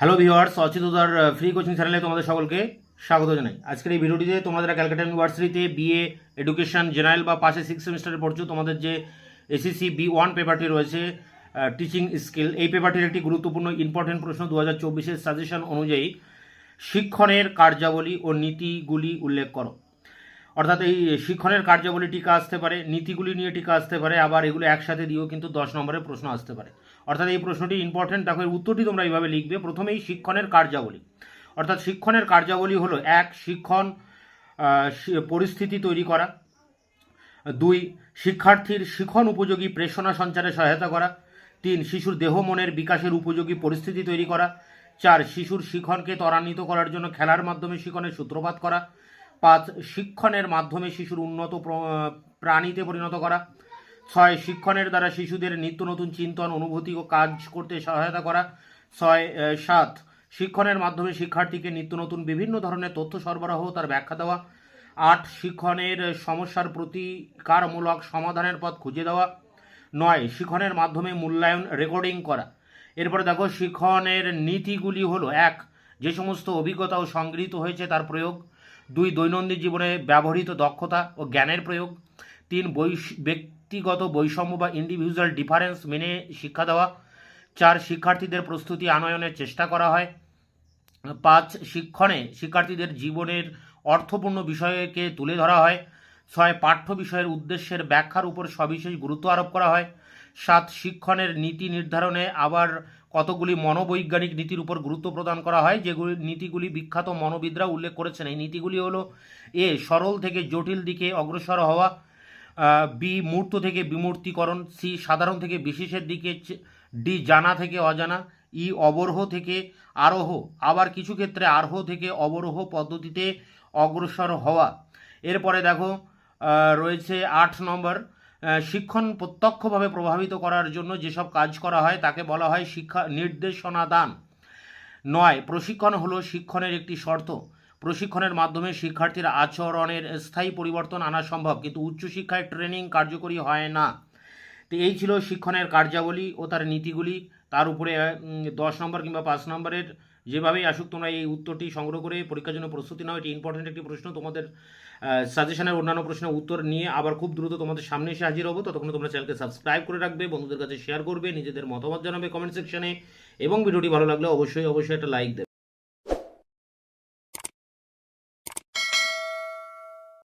Hello viewers অচিতদার free coaching চ্যানেলে তোমাদের সকলকে স্বাগত জানাই। আজকের এই ভিডিওটিতে তোমাদের ক্যালকাটা ইউনিভার্সিটিতে বিএ এডুকেশন জেনারেল বা পাশে সিক্স সেমিস্টারে পড়ছো, তোমাদের যে এসএসসি বি ওয়ান পেপারটি রয়েছে টিচিং স্কিল এই পেপারটির একটি গুরুত্বপূর্ণ ইম্পর্টেন্ট প্রশ্ন দু হাজার চব্বিশের সাজেশন অনুযায়ী শিক্ষণের কার্যাবলী ও নীতিগুলি উল্লেখ করো। অর্থাৎ এই শিক্ষণের কার্যাবলী টিকা আসতে পারে, নীতিগুলি নিয়ে টিকা আসতে পারে, আবার এগুলো একসাথে দিয়েও কিন্তু দশ নম্বরের প্রশ্ন আসতে পারে। অর্থাৎ এই প্রশ্নটি ইম্পর্টেন্ট দেখো এর উত্তরটি তোমরা এইভাবে লিখবে। প্রথমেই শিক্ষণের কার্যাবলী। অর্থাৎ শিক্ষণের কার্যাবলী হলো, এক, শিক্ষণ পরিস্থিতি তৈরি করা। দুই, শিক্ষার্থীর শিখন উপযোগী প্রেষণা সঞ্চারে সহায়তা করা। তিন, শিশুর দেহ মনের বিকাশের উপযোগী পরিস্থিতি তৈরি করা। চার, শিশুর শিখনকে ত্বরান্বিত করার জন্য খেলার মাধ্যমে শিখনের সূত্রপাত করা। পাঁচ শিক্ষণের মাধ্যমে শিশুর উন্নত প্রাণীতে পরিণত করা। ছয় শিক্ষণের দ্বারা শিশুদের নিত্য নতুন চিন্তন, অনুভূতি ও কাজ করতে সহায়তা করা। ছয় সাত শিক্ষণের মাধ্যমে শিক্ষার্থীকে নিত্য নতুন বিভিন্ন ধরনের তথ্য সরবরাহ তার ব্যাখ্যা দেওয়া। আট শিক্ষণের সমস্যার প্রতিকারমূলক সমাধানের পথ খুঁজে দেওয়া। নয় শিক্ষণের মাধ্যমে মূল্যায়ন, রেকর্ডিং করা। এরপরে দেখো, শিক্ষণের নীতিগুলি হলো, এক, যে সমস্ত অভিজ্ঞতা ও সংগৃহীত হয়েছে তার প্রয়োগ। দুই দৈনন্দিন জীবনে ব্যবহৃত দক্ষতা ও জ্ঞানের প্রয়োগ, তিন ব্যক্তিগত বৈষম্য বা ইন্ডিভিজুয়াল ডিফারেন্স মেনে শিক্ষা দেওয়া, চার শিক্ষার্থীদের প্রস্তুতি আনয়নের চেষ্টা করা হয়, পাঁচ শিক্ষণে শিক্ষার্থীদের জীবনের অর্থপূর্ণ বিষয়কে তুলে ধরা হয় ছয় পাঠ্য বিষয়ের উদ্দেশ্যের ব্যাখ্যার উপর সবিশেষ গুরুত্ব আরোপ করা হয়। সাত, শিক্ষণের নীতি নির্ধারণে আবার কতগুলি মনোবৈজ্ঞানিক নীতির উপর গুরুত্ব প্রদান করা হয়, যেগুলি নীতিগুলি বিখ্যাত মনোবিদরা উল্লেখ করেছেন। এই নীতিগুলি হলো এ, সরল থেকে জটিল দিকে অগ্রসর হওয়া বি, মূর্ত থেকে বিমূর্তিকরণ, সি, সাধারণ থেকে বিশেষের দিকে ডি, জানা থেকে অজানা, ই, অবরোহ থেকে আরোহ, আবার কিছু ক্ষেত্রে আরোহ থেকে অবরোহ পদ্ধতিতে অগ্রসর হওয়া। এরপরে দেখো রয়েছে আট নম্বর। শিক্ষণ প্রত্যক্ষভাবে প্রভাবিত করার জন্য যেসব কাজ করা হয় তাকে বলা হয় শিক্ষা নির্দেশনা দান। নয়, প্রশিক্ষণ হলো শিক্ষণের একটি শর্ত। প্রশিক্ষণের মাধ্যমে শিক্ষার্থীর আচরণের স্থায়ী পরিবর্তন আনা সম্ভব, কিন্তু উচ্চশিক্ষায় ট্রেনিং কার্যকরী হয় না। তো এই ছিল শিক্ষণের কার্যাবলী ও তার নীতিগুলি। তার উপরে দশ নম্বর কিংবা পাঁচ নম্বরের যেভাবেই আসুক, তোমরা এই উত্তরটি সংগ্রহ করে পরীক্ষার জন্য প্রস্তুতি নাও। এটি ইম্পর্টেন্ট একটি প্রশ্ন। তোমাদের সাজেশনের অন্যান্য প্রশ্নের উত্তর নিয়ে আবার খুব দ্রুত তোমাদের সামনে এসে হাজির হব। ততক্ষণ তোমরা চ্যানেলকে সাবস্ক্রাইব করে রাখবে, বন্ধুদের কাছে শেয়ার করবে, নিজেদের মতামত জানাবে কমেন্ট সেকশনে এবং ভিডিওটি ভালো লাগলে অবশ্যই অবশ্যই একটা লাইক দেবে।